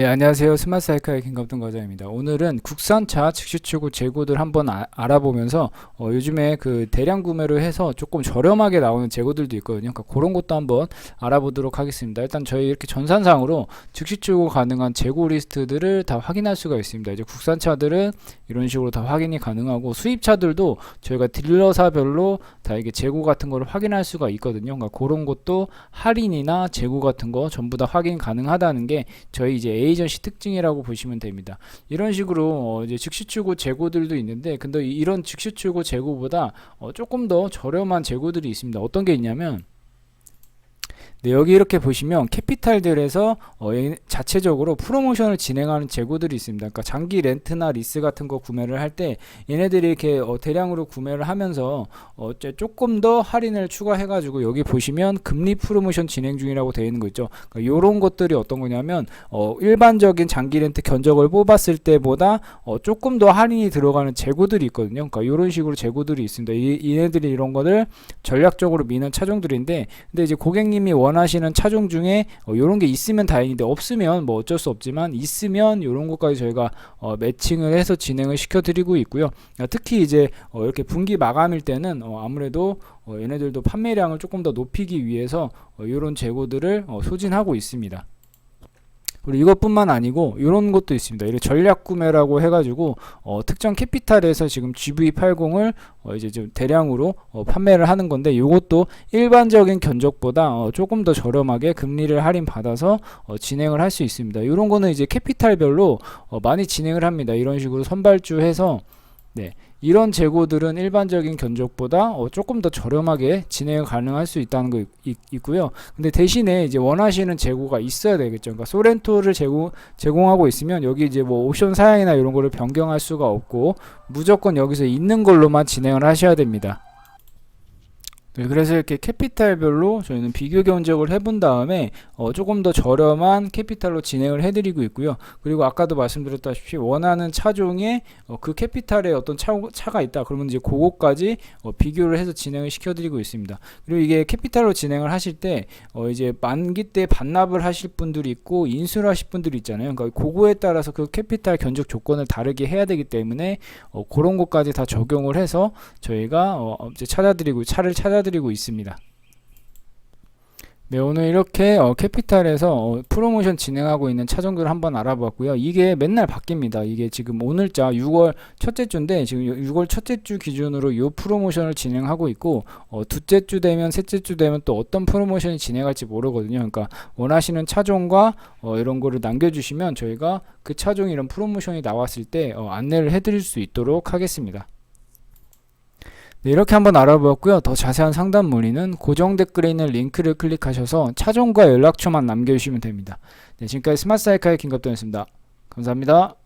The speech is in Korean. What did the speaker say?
네, 안녕하세요. 스마트 사이카의 김갑동 과장입니다. 오늘은 국산차 즉시 출고 재고들 한번 아- 알아보면서 어, 요즘에 그 대량 구매로 해서 조금 저렴하게 나오는 재고들도 있거든요. 그러니까 그런 것도 한번 알아보도록 하겠습니다. 일단 저희 이렇게 전산상으로 즉시 출고 가능한 재고 리스트들을 다 확인할 수가 있습니다. 이제 국산차들은 이런 식으로 다 확인이 가능하고 수입차들도 저희가 딜러사별로 다 이게 재고 같은 거를 확인할 수가 있거든요. 그러니까 그런 것도 할인이나 재고 같은 거 전부 다 확인 가능하다는 게 저희 이제 에이전시 특징이라고 보시면 됩니다. 이런 식으로 어 이제 즉시 출고 재고들도 있는데 근데 이- 이런 즉시 출고 재고보다 어 조금 더 저렴한 재고들이 있습니다. 어떤 게 있냐면 네, 여기 이렇게 보시면 캐피탈들에서 어, 얘- 자체적으로 프로모션을 진행하는 재고들이 있습니다. 그러니까 장기 렌트나 리스 같은 거 구매를 할 때 얘네들이 이렇게 어, 대량으로 구매를 하면서 어, 저- 조금 더 할인을 추가해가지고 여기 보시면 금리 프로모션 진행 중이라고 되어 있는 거 있죠. 그러니까 이런 것들이 어떤 거냐면 어, 일반적인 장기 렌트 견적을 뽑았을 때보다 어, 조금 더 할인이 들어가는 재고들이 있거든요. 그러니까 이런 식으로 재고들이 있습니다. 이, 얘네들이 이런 거를 전략적으로 미는 차종들인데 근데 이제 고객님이 원 하시는 차종 중에 어, 이런 게 있으면 다행인데 없으면 뭐 어쩔 수 없지만 있으면 이런 것까지 저희가 어, 매칭을 해서 진행을 시켜드리고 있고요. 아, 특히 이제 어, 이렇게 분기 마감일 때는 어, 아무래도 어, 얘네들도 판매량을 조금 더 높이기 위해서 어, 이런 재고들을 어, 소진하고 있습니다. 그리고 이것뿐만 아니고 이런 것도 있습니다. 이런 전략 구매라고 해가지고 어, 특정 캐피탈에서 지금 GV80을 어, 이제 좀 대량으로 어, 판매를 하는 건데 이것도 일반적인 견적보다 어, 조금 더 저렴하게 금리를 할인 받아서 어, 진행을 할 수 있습니다. 이런 거는 이제 캐피탈별로 어, 많이 진행을 합니다. 이런 식으로 선발주해서 네, 이런 재고들은 일반적인 견적보다 어, 조금 더 저렴하게 진행 가능할 수 있다는 거 있, 있고요. 근데 대신에 이제 원하시는 재고가 있어야 되겠죠. 그러니까 소렌토를 제공 제공하고 있으면 여기 이제 뭐 옵션 사양이나 이런 거를 변경할 수가 없고 무조건 여기서 있는 걸로만 진행을 하셔야 됩니다. 네, 그래서 이렇게 캐피탈별로 저희는 비교 견적을 해본 다음에 어, 조금 더 저렴한 캐피탈로 진행을 해드리고 있고요. 그리고 아까도 말씀드렸다시피 원하는 차종에 어, 그 캐피탈에 어떤 차, 차가 있다. 그러면 이제 그거까지 어, 비교를 해서 진행을 시켜드리고 있습니다. 그리고 이게 캐피탈로 진행을 하실 때 어, 이제 만기 때 반납을 하실 분들이 있고 인수를 하실 분들이 있잖아요. 그러니까 그거에 따라서 그 캐피탈 견적 조건을 다르게 해야 되기 때문에 어, 그런 것까지 다 적용을 해서 저희가 어, 이제 찾아드리고 차를 찾아드리고 있습니다. 네, 오늘 이렇게 어, 캐피탈에서 어, 프로모션 진행하고 있는 차종들을 한번 알아봤고요. 이게 맨날 바뀝니다. 이게 지금 오늘자 6월 첫째 주인데 지금 6월 첫째 주 기준으로 이 프로모션을 진행하고 있고 어, 둘째 주 되면 셋째 주 되면 또 어떤 프로모션이 진행할지 모르거든요. 그러니까 원하시는 차종과 어, 이런 거를 남겨주시면 저희가 그 차종 이런 프로모션이 나왔을 때 어, 안내를 해드릴 수 있도록 하겠습니다. 네, 이렇게 한번 알아보았고요. 더 자세한 상담 문의는 고정 댓글에 있는 링크를 클릭하셔서 차종과 연락처만 남겨주시면 됩니다. 네, 지금까지 스마트 사이카의 김갑돈이었습니다. 감사합니다.